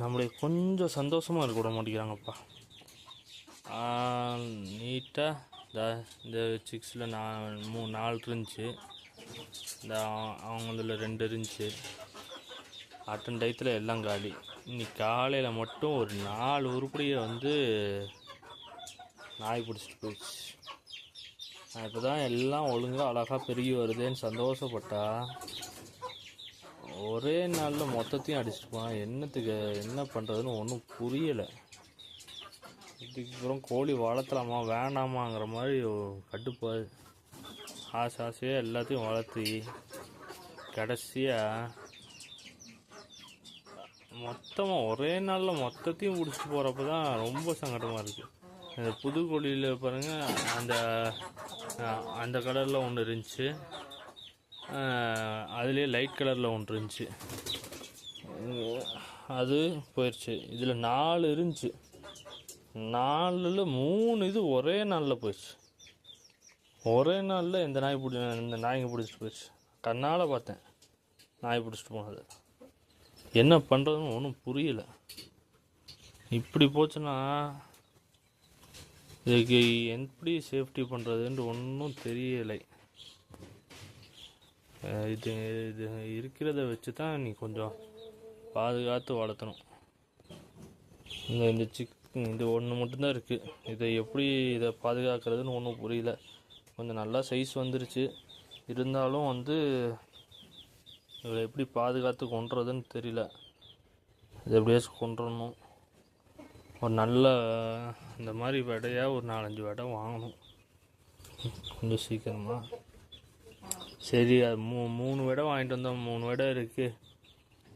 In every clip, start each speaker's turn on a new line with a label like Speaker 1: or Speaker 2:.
Speaker 1: நம்மளை கொஞ்சம் சந்தோஷமாக இருக்க விட மாட்டேங்கிறாங்கப்பா. நீட்டாக இந்த இந்த சிக்ஸில் நான் மூணு நாலு இருந்துச்சு. இந்த அவங்களதில் ரெண்டு இருந்துச்சு. அட்டன் டயத்தில் எல்லாம் காலி. இன்னைக்கு காலையில் மட்டும் ஒரு நாலு உருப்படியை வந்து நாய் பிடிச்சிட்டு போயிடுச்சு. இப்போ தான் எல்லாம் ஒழுங்காக அழகாக பெருகி வருதேன்னு சந்தோஷப்பட்டா. ஒரே நாளில் மொத்தத்தையும் அடிச்சிட்டுப்பான் என்னத்துக்கு என்ன பண்ணுறதுன்னு ஒன்றும் புரியலை. இதுக்கப்புறம் கோழி வளர்த்தலாமா வேணாமாங்கிற மாதிரி கட்டுப்பாடு ஆசை ஆசையாக எல்லாத்தையும் வளர்த்தி கடைசியாக மொத்தமாக ஒரே நாளில் மொத்தத்தையும் பிடிச்சிட்டு போகிறப்ப தான் ரொம்ப சங்கடமாக இருக்குது இந்த புதுக்கோடியில் பாருங்கள் அந்த அந்த கலரில் ஒன்று இருந்துச்சு. அதுலேயே லைட் கலரில் ஒன்று இருந்துச்சு. அது போயிடுச்சு இதில் நாலு இருந்துச்சு. நாலில் மூணு இது ஒரே நாளில் போயிடுச்சு ஒரே நாளில் இந்த நாய் பிடி இந்த நாய்ங்க பிடிச்சிட்டு போயிடுச்சு கண்ணால் பார்த்தேன். நாய் பிடிச்சிட்டு போனது. என்ன பண்ணுறதுன்னு ஒன்றும் புரியலை. இப்படி போச்சுன்னா இதுக்கு எப்படி சேஃப்டி பண்ணுறதுன்ட்டு ஒன்றும் தெரியலை. இது இது இருக்கிறத வச்சு தான் நீ கொஞ்சம் பாதுகாத்து வளர்த்தணும். இந்த இந்த சிக் இது ஒன்று மட்டும்தான் இருக்குது இதை எப்படி இதை பாதுகாக்கிறதுன்னு ஒன்றும் புரியல. கொஞ்சம் நல்லா சைஸ் வந்துருச்சு. இருந்தாலும் வந்து இதை எப்படி பாதுகாத்து கொண்டுறதுன்னு தெரியல. இது எப்படியாச்சும் கொண்டுறணும் ஒரு நல்ல இந்த மாதிரி விடையாக ஒரு நாலஞ்சு விடை வாங்கணும். கொஞ்சம் சீக்கிரமாக சரி அது மூ மூணு விடை வாங்கிட்டு வந்தோம். மூணு விடை இருக்குது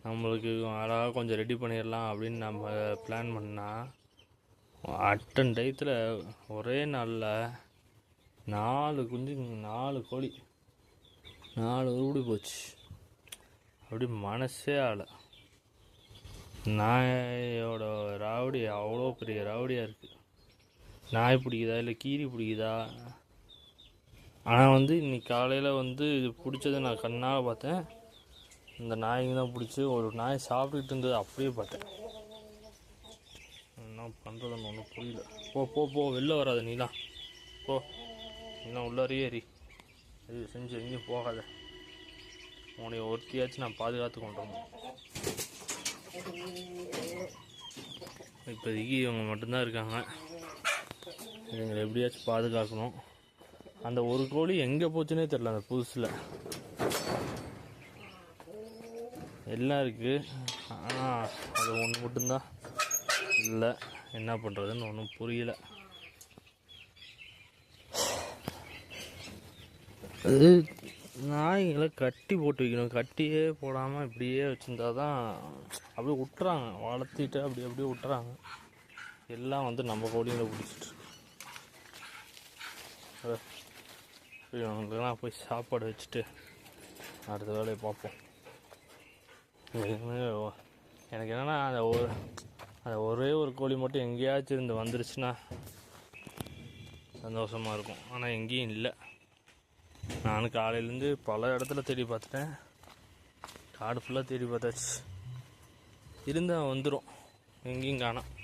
Speaker 1: நம்மளுக்கு அழகாக கொஞ்சம் ரெடி பண்ணிடலாம் அப்படின்னு நம்ம பிளான் பண்ணால் அட்டன் டயத்தில் ஒரே நாளில் நாலு குஞ்சு நாலு கோழி. நாலு ஊடி போச்சு. அப்படி மனசே ஆளை நாயோட ராவடி அவ்வளோ பெரிய ராவடியாக இருக்குது நாய் பிடிக்குதா இல்லை கீரி பிடிக்குதா? ஆனால் வந்து இன்னைக்கு காலையில் வந்து இது பிடிச்சதை நான் கண்ணால் பார்த்தேன். இந்த நாய்ங்க தான் பிடிச்சி ஒரு நாய் சாப்பிட்டுட்டு இருந்தது அப்படியே பார்த்தேன். என்ன பண்ணுறதுன்னு ஒன்றும் புரியல. போ போ போ வெளில வராத நீலாம் போ. இன்னும் உள்ளாரையே எரி இது செஞ்சு எங்கேயும் போகாத. உன்னை ஒருத்தியாச்சும் நான் பாதுகாத்து கொண்டு வரணும் இப்போதைக்கு இவங்க மட்டும்தான் இருக்காங்க. இவங்களை எப்படியாச்சும் பாதுகாக்கணும். அந்த ஒரு கோழி எங்கே போச்சுன்னே தெரில அந்த புதுசில். எல்லாம் இருக்குது ஆனால் அது ஒன்று மட்டும்தான். இல்லை என்ன பண்ணுறதுன்னு ஒன்றும் புரியல. அது நாய்களை கட்டி போட்டு வைக்கணும். கட்டியே போடாமல் இப்படியே வச்சுருந்தா தான் அப்படியே விட்டுறாங்க வளர்த்திட்டு அப்படி அப்படியே விட்டுறாங்க எல்லாம் வந்து நம்ம கோழிகளை பிடிச்சிட்டு இருக்கு. போய் அவங்களுக்கெல்லாம் போய் சாப்பாடு வச்சுட்டு அடுத்த வேலையை பார்ப்போம். எனக்கு என்னென்னா அந்த ஒரு அந்த ஒரே ஒரு கோழி மட்டும் எங்கேயாச்சும் இருந்து வந்துருச்சுன்னா சந்தோஷமாக இருக்கும். ஆனால் எங்கேயும் இல்லை. நான் காலையிலேருந்து பல இடத்துல தேடி பார்த்துட்டேன். காடு ஃபுல்லாக தேடி பார்த்தாச்சு. இருந்தால் வந்துடும் எங்கேயும் காணோம்.